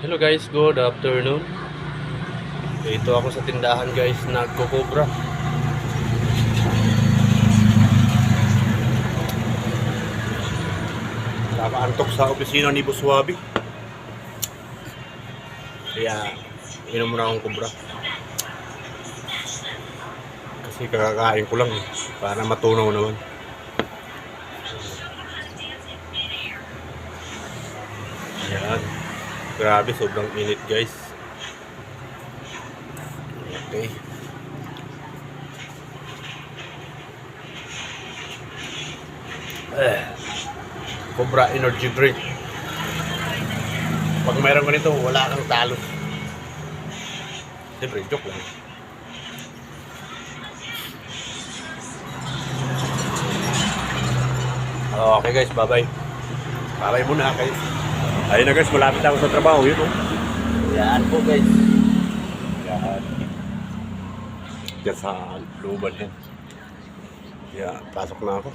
Hello guys, good afternoon. Dito ako sa tindahan guys, nagkukubra. Nakaantok sa opisina ni Buswabi. Kaya, inom muna akong kubra. Kasi kakakain ko lang eh, para matunaw naman. Yan. Grabe, sobrang init guys. Okay. Eh. Cobra Energy Drink. Pag mayroon ko nito, wala kang talo. Siyempre, joke lang. Okay guys, bye-bye. Bye-bye muna guys. Ayun na guys, malapit ako sa trabaho. Yun oh. Yan po guys. Yan. Diyan sa looban yan. Yan, pasok na ako.